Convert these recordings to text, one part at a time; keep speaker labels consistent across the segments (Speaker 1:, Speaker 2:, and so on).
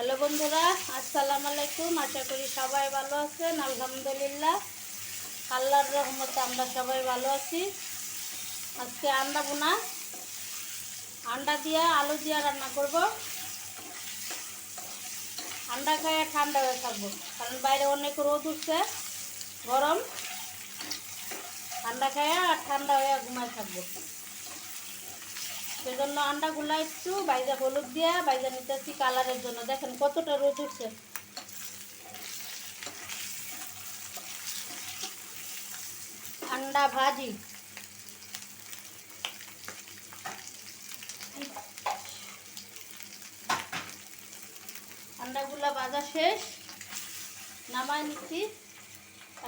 Speaker 1: Hello বন্ধুরা, আসসালামু আলাইকুম। আশা করি সবাই ভালো আছেন, আলহামদুলিল্লাহ। আল্লাহর রহমতে আমরা সবাই ভালো আছি। আজকে আন্ডা বোনা আন্ডা দিয়া আলু দিয়া রান্না করব। আন্ডা খাইয়ে ঠান্ডা হয়ে থাকব, কারণ বাইরে অনেক রোদ উঠছে, গরম। ঠান্ডা খাইয়ে আর ঠান্ডা হয়ে ঘুমায় থাকব। সেজন্য আন্ডাগুলা একটু বাইজা হলুদ দিয়া বাইজা নিতেছি কালারের জন্য। দেখেন কতটা রোদ উঠছে। আন্ডা ভাজি। আন্ডাগুলা ভাজা শেষ। নামাই নিচ্ছি।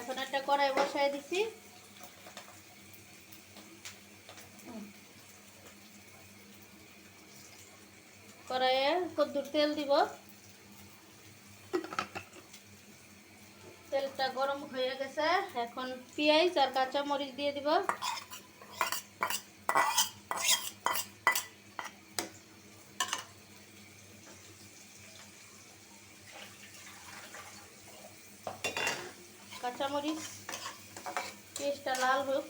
Speaker 1: এখন একটা কড়াই বসাই দিছি কড়াইয়ে কদ্দুর তেল দিব। তেলটা গরম হয়ে গেছে। এখন পেঁয়াজ আর কাঁচা মরিচ দিয়ে দিব। কাঁচামরিচ, পেঁয়াজটা লাল হোক।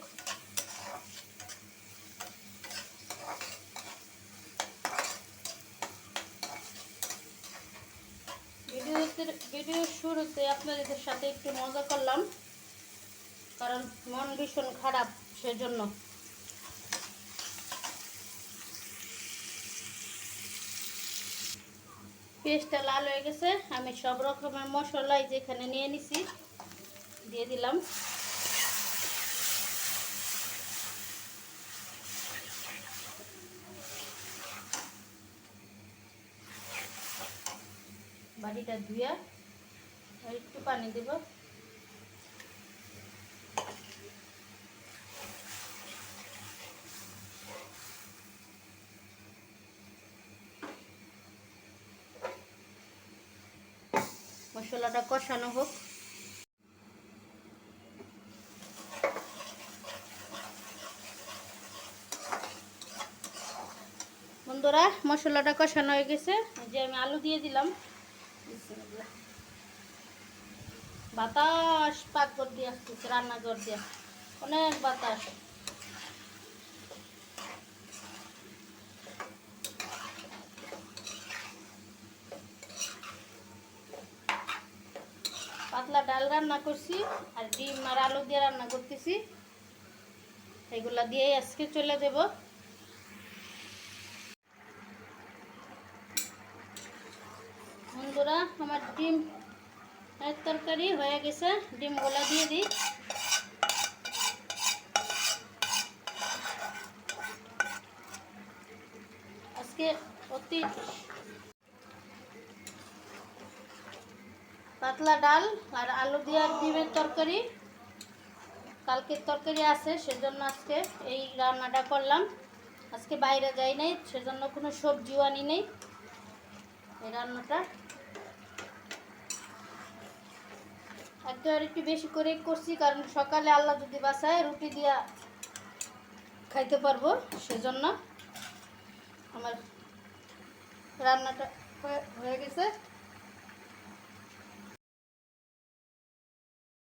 Speaker 1: ভিডিওতে ভিডিও শুরুতে আপনাদের সাথে একটু মজা করলাম, কারণ মন ভীষণ খারাপ সেজন্য। পেস্টটা লাল হয়ে গেছে, আমি সব রকমের মশলাই যেখানে নিয়ে নিছি, দিয়ে দিলাম। বাড়িটা ধুয়ে একটু পানি দেব। মশলাটা কষানো হোক। বন্ধুরা, মশলাটা কষানো হয়ে গেছে। যে আমি আলু দিয়ে দিলাম। বাতাস পাক করে দিয়ে আসতেছে, রান্নাঘর দিয়ে। অনেক বাতাস। পাতলা ডাল রান্না করছি, আর ডিম আর আলু দিয়ে রান্না করতেছি। এগুলা দিয়েই আজকে চলে দেব বন্ধুরা, আমার ডিম তরকারি হয়ে গেছে। ডিম গোলা দিয়ে দিই। আজকে অতি পাতলা ডাল আর আলু দিয়ে ডিমের তরকারি। কালকের তরকারি আছে, সেজন্য আজকে এই রান্নাটা করলাম। আজকে বাইরে যাই নাই, সেজন্য কোনো সবজিও আনি নেই। এই রান্নাটা একেবারে একটু বেশি করে করছি, কারণ সকালে আল্লাহ যদি বাসায় রুটি দিয়া খাইতে পারব সেজন্য। আমার রান্নাটা হয়ে গেছে।